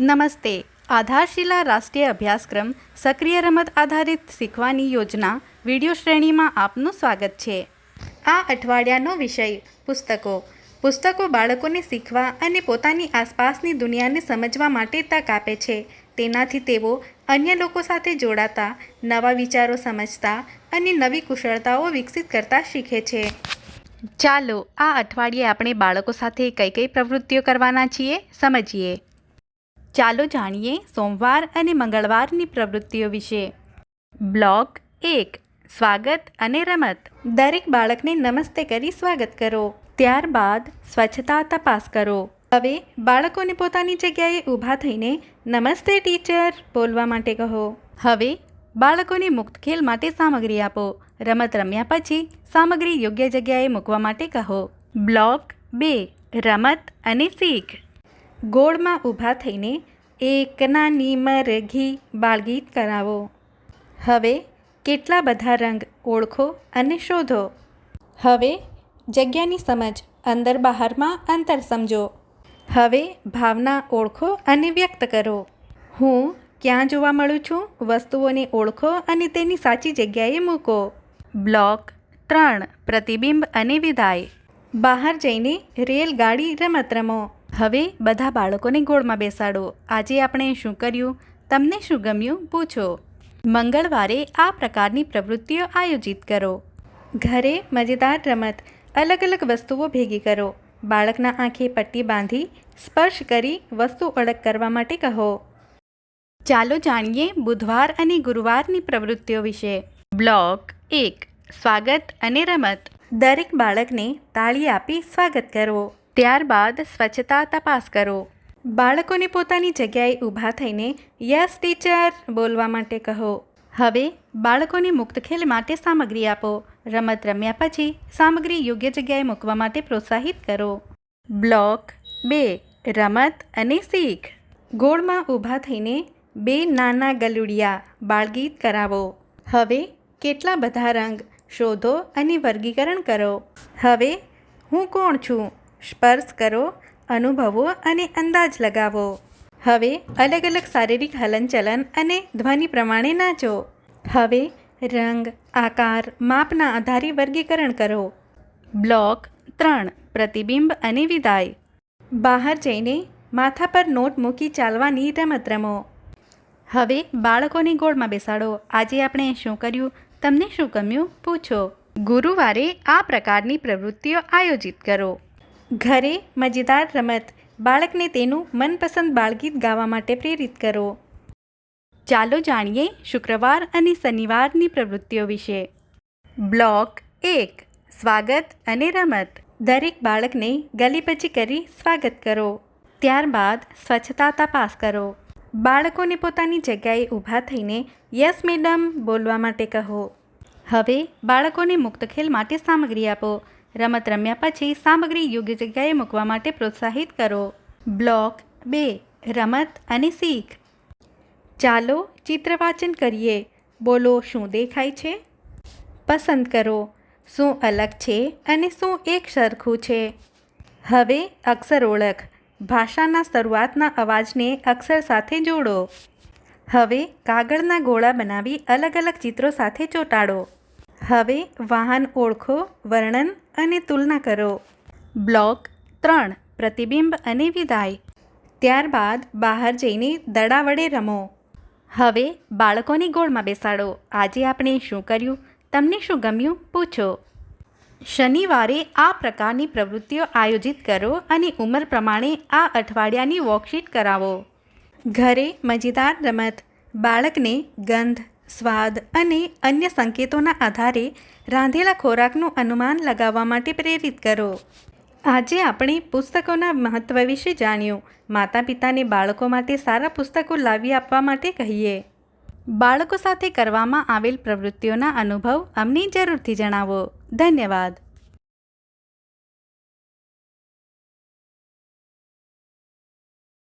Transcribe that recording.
નમસ્તે. આધારશિલા રાષ્ટ્રીય અભ્યાસક્રમ સક્રિય રમત આધારિત શીખવાની યોજના વીડિયો શ્રેણીમાં આપનું સ્વાગત છે. આ અઠવાડિયાનો વિષય, પુસ્તકો. પુસ્તકો બાળકોને શીખવા અને પોતાની આસપાસની દુનિયાને સમજવા માટે તક આપે છે. તેનાથી તેઓ અન્ય લોકો સાથે જોડાતા, નવા વિચારો સમજતા અને નવી કુશળતાઓ વિકસિત કરતા શીખે છે. ચાલો આ અઠવાડિયે આપણે બાળકો સાથે કઈ કઈ પ્રવૃત્તિઓ કરવાના છીએ સમજીએ. ચાલો જાણીએ સોમવાર અને મંગળવારની પ્રવૃત્તિઓ વિશે. બ્લોક એક, સ્વાગત અને રમત. દરેક બાળકને નમસ્તે કરી સ્વાગત કરો. ત્યારબાદ સ્વચ્છતા તપાસ કરો. હવે બાળકોને પોતાની જગ્યાએ ઊભા થઈને નમસ્તે ટીચર બોલવા માટે કહો. હવે બાળકોને મુક્ત ખેલ માટે સામગ્રી આપો. રમત રમ્યા પછી સામગ્રી યોગ્ય જગ્યાએ મૂકવા માટે કહો. બ્લોક બે, રમત અને શીખ. ગોળમાં ઊભા થઈને એક નાની મરઘી બાળગીત કરાવો. હવે કેટલા બધા રંગ ઓળખો અને શોધો. હવે જગ્યાની સમજ અંદર બહારમાં અંતર સમજો. હવે ભાવના ઓળખો અને વ્યક્ત કરો. હું ક્યાં જોવા મળું છું? વસ્તુઓને ઓળખો અને તેની સાચી જગ્યાએ મૂકો. બ્લોક ત્રણ, પ્રતિબિંબ અને વિદાય. બહાર જઈને રેલગાડી રમત રમો. હવે બધા બાળકોને ગોળમાં બેસાડો. આજે આપણે શું કર્યું? તમને શું ગમ્યું? પૂછો. મંગળવારે આ પ્રકારની પ્રવૃત્તિઓ આયોજિત કરો. ઘરે મજેદાર રમત, અલગ અલગ વસ્તુઓ ભેગી કરો. બાળકના આંખે પટ્ટી બાંધી સ્પર્શ કરી વસ્તુ અળગ કરવા માટે કહો. ચાલો જાણીએ બુધવાર અને ગુરુવારની પ્રવૃત્તિઓ વિશે. બ્લોક એક, સ્વાગત અને રમત. દરેક બાળકને તાળી આપી સ્વાગત કરો. ત્યારબાદ સ્વચ્છતા તપાસ કરો. બાળકોને પોતાની જગ્યાએ ઊભા થઈને, યસ, ટીચર, બોલવા માટે કહો. હવે, બાળકોને મુક્ત ખેલ માટે સામગ્રી આપો. રમત રમ્યા પછી સામગ્રી યોગ્ય જગ્યાએ મૂકવા માટે પ્રોત્સાહિત કરો. બ્લોક બે, રમત અને શીખ. ગોળમાં ઊભા થઈને બે નાના ગલુડિયા બાળગીત કરાવો. હવે, કેટલા બધા રંગ શોધો અને વર્ગીકરણ કરો. હવે, હું કોણ છું? સ્પર્શ કરો, અનુભવો અને અંદાજ લગાવો. હવે અલગ અલગ શારીરિક હલનચલન અને ધ્વનિ પ્રમાણે નાચો. હવે રંગ, આકાર, માપના આધારે વર્ગીકરણ કરો. બ્લોક ત્રણ, પ્રતિબિંબ અને વિદાય. બહાર જઈને માથા પર નોટ મૂકી ચાલવાની રમત રમો. હવે બાળકોને ગોળમાં બેસાડો. આજે આપણે શું કર્યું? તમને શું ગમ્યું? પૂછો. ગુરુવારે આ પ્રકારની પ્રવૃત્તિઓ આયોજિત કરો. ઘરે મજેદાર રમત. બાળકને તેનું મનપસંદ બાળગીત ગાવા માટે પ્રેરિત કરો. ચાલો જાણીએ શુક્રવાર અને શનિવારની પ્રવૃત્તિઓ વિશે. બ્લોક એક. સ્વાગત અને રમત. દરેક બાળકને ગલી કરી સ્વાગત કરો. ત્યારબાદ સ્વચ્છતા તપાસ કરો. બાળકોને પોતાની જગ્યાએ ઊભા થઈને, યસ, મેડમ, બોલવા માટે કહો. હવે બાળકોને મુક્ત ખેલ માટે સામગ્રી આપો. રમત રમ્યા પછી સામગ્રી યોગ્ય જગ્યાએ મૂકવા માટે પ્રોત્સાહિત કરો. બ્લોક બે, રમત અને શીખ. ચાલો ચિત્ર વાંચન કરીએ. બોલો, શું દેખાય છે? પસંદ કરો. શું અલગ છે અને શું એક સરખું છે? હવે અક્ષર ઓળખ. ભાષાના શરૂઆતના અવાજને અક્ષર સાથે જોડો. હવે કાગળના ગોળા બનાવી અલગ અલગ ચિત્રો સાથે ચોંટાડો. હવે વાહન ઓળખો, વર્ણન અને તુલના કરો. બ્લોક ત્રણ, પ્રતિબિંબ અને વિદાય. ત્યારબાદ બહાર જઈને દડા વડે રમો. હવે બાળકોની ગોળમાં બેસાડો. આજે આપણે શું કર્યું? તમને શું ગમ્યું? પૂછો. શનિવારે આ પ્રકારની પ્રવૃત્તિઓ આયોજિત કરો અને ઉંમર પ્રમાણે આ અઠવાડિયાની વર્કશીટ કરાવો. ઘરે મજેદાર રમત. બાળકને ગંધ સ્વાદ અને અન્ય સંકેતોના આધારે રાંધેલા ખોરાકનું અનુમાન લગાવવા માટે પ્રેરિત કરો. આજે આપણે પુસ્તકોના મહત્ત્વ વિશે જાણ્યું. માતા પિતાને બાળકો માટે સારા પુસ્તકો લાવી આપવા માટે કહીએ. બાળકો સાથે કરવામાં આવેલ પ્રવૃત્તિઓના અનુભવ અમને જરૂરથી જણાવો. ધન્યવાદ.